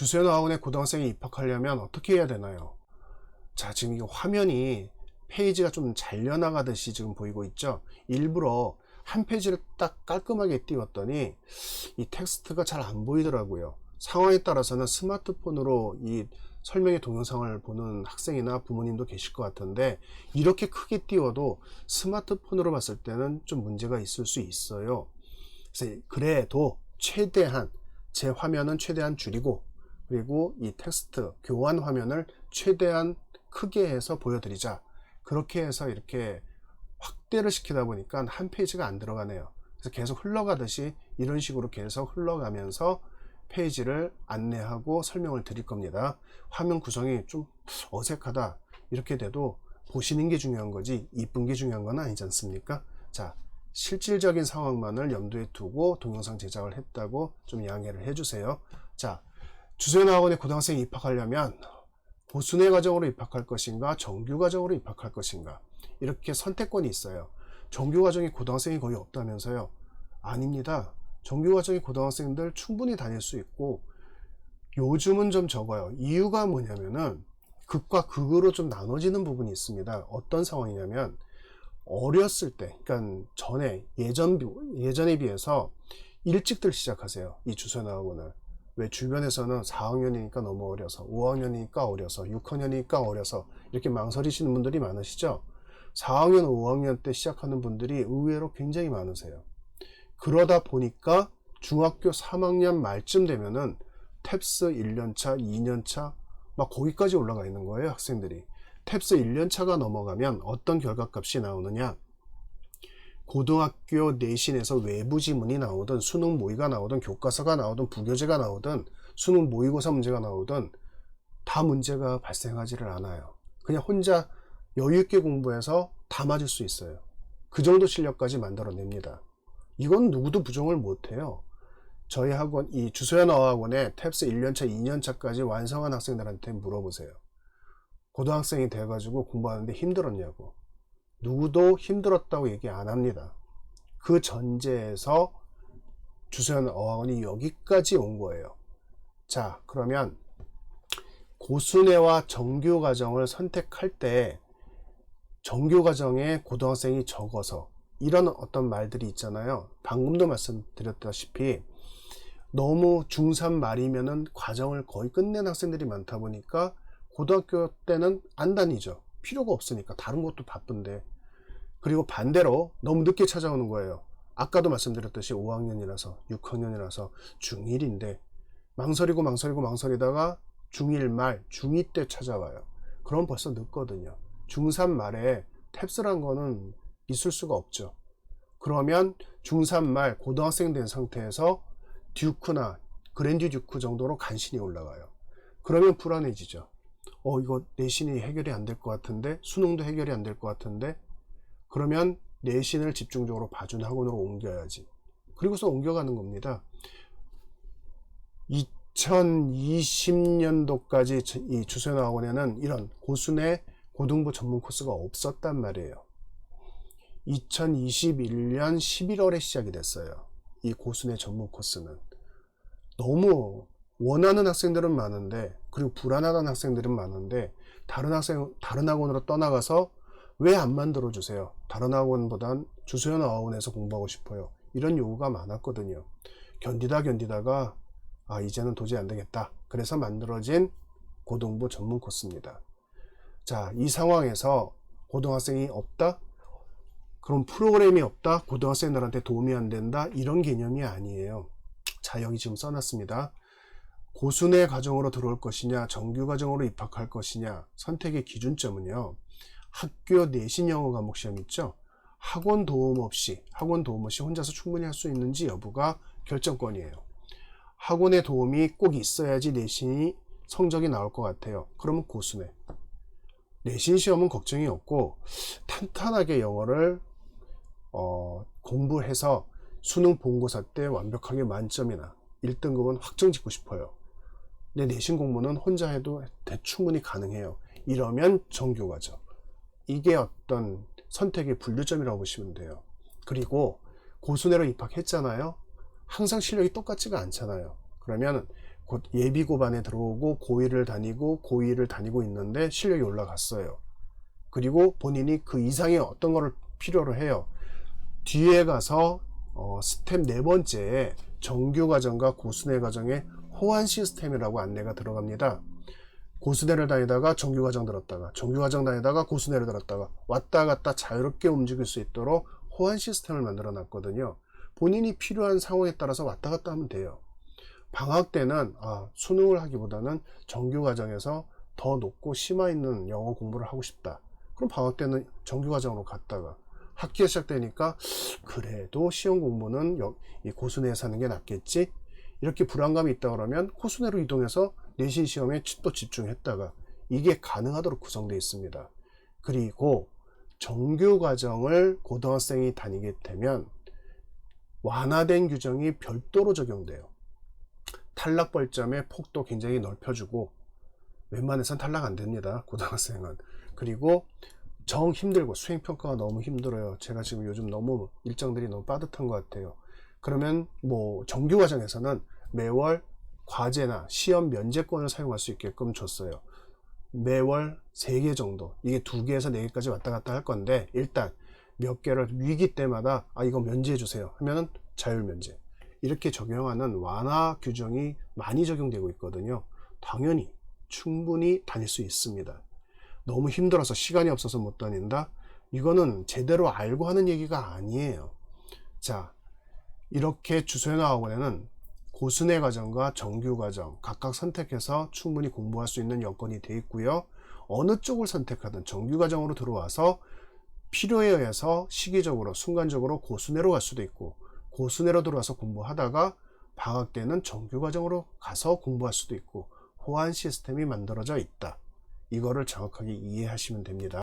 주세나학원에 고등학생이 입학하려면 어떻게 해야 되나요? 자, 지금 이 화면이 페이지가 좀 잘려나가듯이 지금 보이고 있죠? 일부러 한 페이지를 딱 깔끔하게 띄웠더니 이 텍스트가 잘 안 보이더라고요. 상황에 따라서는 스마트폰으로 이 설명의 동영상을 보는 학생이나 부모님도 계실 것 같은데 이렇게 크게 띄워도 스마트폰으로 봤을 때는 좀 문제가 있을 수 있어요. 그래도 최대한 제 화면은 최대한 줄이고 그리고 이 텍스트 교환 화면을 최대한 크게 해서 보여드리자. 그렇게 해서 이렇게 확대를 시키다 보니까 한 페이지가 안 들어가네요. 그래서 계속 흘러가듯이 이런 식으로 계속 흘러가면서 페이지를 안내하고 설명을 드릴 겁니다. 화면 구성이 좀 어색하다. 이렇게 돼도 보시는 게 중요한 거지 이쁜 게 중요한 건 아니지 않습니까? 자, 실질적인 상황만을 염두에 두고 동영상 제작을 했다고 좀 양해를 해주세요. 자, 주소연학원에 고등학생이 입학하려면 보순회 과정으로 입학할 것인가 정규 과정으로 입학할 것인가 이렇게 선택권이 있어요. 정규 과정에 고등학생이 거의 없다면서요. 아닙니다. 정규 과정에 고등학생들 충분히 다닐 수 있고 요즘은 좀 적어요. 이유가 뭐냐면은 극과 극으로 좀 나눠지는 부분이 있습니다. 어떤 상황이냐면 어렸을 때, 그러니까 전에 예전 예전에 비해서 일찍들 시작하세요. 이 주소연 학원을. 왜 주변에서는 4학년이니까 너무 어려서, 5학년이니까 어려서, 6학년이니까 어려서 이렇게 망설이시는 분들이 많으시죠? 4학년, 5학년 때 시작하는 분들이 의외로 굉장히 많으세요. 그러다 보니까 중학교 3학년 말쯤 되면은 탭스 1년차, 2년차 막 거기까지 올라가 있는 거예요, 학생들이. 탭스 1년차가 넘어가면 어떤 결과값이 나오느냐? 고등학교 내신에서 외부 지문이 나오든 수능 모의가 나오든 교과서가 나오든 부교재가 나오든 수능 모의고사 문제가 나오든 다 문제가 발생하지를 않아요. 그냥 혼자 여유 있게 공부해서 다 맞을 수 있어요. 그 정도 실력까지 만들어냅니다. 이건 누구도 부정을 못해요. 저희 학원, 이 주소연 어학원에 탭스 1년차, 2년차까지 완성한 학생들한테 물어보세요. 고등학생이 돼가지고 공부하는데 힘들었냐고. 누구도 힘들었다고 얘기 안 합니다. 그 전제에서 주소연 어학원이 여기까지 온 거예요. 자, 그러면 고순회와 정규 과정을 선택할 때 정규 과정에 고등학생이 적어서 이런 어떤 말들이 있잖아요. 방금도 말씀드렸다시피 너무 중3 말이면은 과정을 거의 끝낸 학생들이 많다 보니까 고등학교 때는 안 다니죠. 필요가 없으니까 다른 것도 바쁜데 그리고 반대로 너무 늦게 찾아오는 거예요. 아까도 말씀드렸듯이 5학년이라서 6학년이라서 중1인데 망설이고 망설이고 망설이다가 중1 말, 중2 때 찾아와요. 그럼 벌써 늦거든요. 중3 말에 탭스란 거는 있을 수가 없죠. 그러면 중3 말 고등학생 된 상태에서 듀크나 그랜드 듀크 정도로 간신히 올라가요. 그러면 불안해지죠. 어, 이거 내신이 해결이 안 될 것 같은데, 수능도 해결이 안 될 것 같은데, 그러면 내신을 집중적으로 봐준 학원으로 옮겨야지. 그리고서 옮겨가는 겁니다. 2020년도까지 이 주소연 학원에는 이런 고순의 고등부 전문 코스가 없었단 말이에요. 2021년 11월에 시작이 됐어요. 이 고순의 전문 코스는. 너무 원하는 학생들은 많은데, 그리고 불안하다는 학생들은 많은데, 다른 학생, 다른 학원으로 떠나가서 왜 안 만들어 주세요? 다른 학원보단 주소연 학원에서 공부하고 싶어요. 이런 요구가 많았거든요. 견디다 견디다가, 아, 이제는 도저히 안 되겠다. 그래서 만들어진 고등부 전문 코스입니다. 자, 이 상황에서 고등학생이 없다? 그럼 프로그램이 없다? 고등학생들한테 도움이 안 된다? 이런 개념이 아니에요. 자, 여기 지금 써놨습니다. 고순회 과정으로 들어올 것이냐, 정규 과정으로 입학할 것이냐, 선택의 기준점은요, 학교 내신 영어 과목 시험 있죠? 학원 도움 없이, 학원 도움 없이 혼자서 충분히 할 수 있는지 여부가 결정권이에요. 학원의 도움이 꼭 있어야지 내신이 성적이 나올 것 같아요. 그러면 고순회. 내신 시험은 걱정이 없고, 탄탄하게 영어를 어, 공부해서 수능 본고사 때 완벽하게 만점이나 1등급은 확정 짓고 싶어요. 내 내신 공부는 혼자 해도 대충분히 가능해요. 이러면 정교과죠. 이게 어떤 선택의 분류점이라고 보시면 돼요. 그리고 고순회로 입학했잖아요. 항상 실력이 똑같지가 않잖아요. 그러면 곧 예비고반에 들어오고 고1을 다니고 고2를 다니고 있는데 실력이 올라갔어요. 그리고 본인이 그 이상의 어떤 거를 필요로 해요. 뒤에 가서 어, 스텝 네 번째에 정규 과정과 고순회 과정의 호환 시스템이라고 안내가 들어갑니다. 고순회를 다니다가 정규 과정 들었다가 정규 과정 다니다가 고순회를 들었다가 왔다 갔다 자유롭게 움직일 수 있도록 호환 시스템을 만들어 놨거든요. 본인이 필요한 상황에 따라서 왔다 갔다 하면 돼요. 방학 때는 아, 수능을 하기보다는 정규 과정에서 더 높고 심화 있는 영어 공부를 하고 싶다. 그럼 방학 때는 정규 과정으로 갔다가 학기가 시작되니까 그래도 시험 공부는 여- 이 고순회에서 하는 게 낫겠지. 이렇게 불안감이 있다 그러면 고순회로 이동해서 내신 시험에 또 집중했다가 이게 가능하도록 구성되어 있습니다. 그리고 정규 과정을 고등학생이 다니게 되면 완화된 규정이 별도로 적용돼요. 탈락 벌점의 폭도 굉장히 넓혀주고 웬만해선 탈락 안 됩니다. 고등학생은. 그리고 정 힘들고 수행평가가 너무 힘들어요. 제가 지금 요즘 너무 일정들이 너무 빠듯한 것 같아요. 그러면 뭐 정규 과정에서는 매월 과제나 시험 면제권을 사용할 수 있게끔 줬어요. 매월 3개 정도. 이게 2개에서 4개까지 왔다 갔다 할 건데 일단 몇 개를 위기 때마다 아 이거 면제해 주세요 하면은 자율 면제. 이렇게 적용하는 완화 규정이 많이 적용되고 있거든요. 당연히 충분히 다닐 수 있습니다. 너무 힘들어서 시간이 없어서 못 다닌다? 이거는 제대로 알고 하는 얘기가 아니에요. 자, 이렇게 주소연화학원에는 고순회 과정과 정규 과정 각각 선택해서 충분히 공부할 수 있는 여건이 되어 있고요. 어느 쪽을 선택하든 정규 과정으로 들어와서 필요에 의해서 시기적으로 순간적으로 고순회로 갈 수도 있고 고순회로 들어와서 공부하다가 방학 때는 정규 과정으로 가서 공부할 수도 있고 호환 시스템이 만들어져 있다. 이거를 정확하게 이해하시면 됩니다.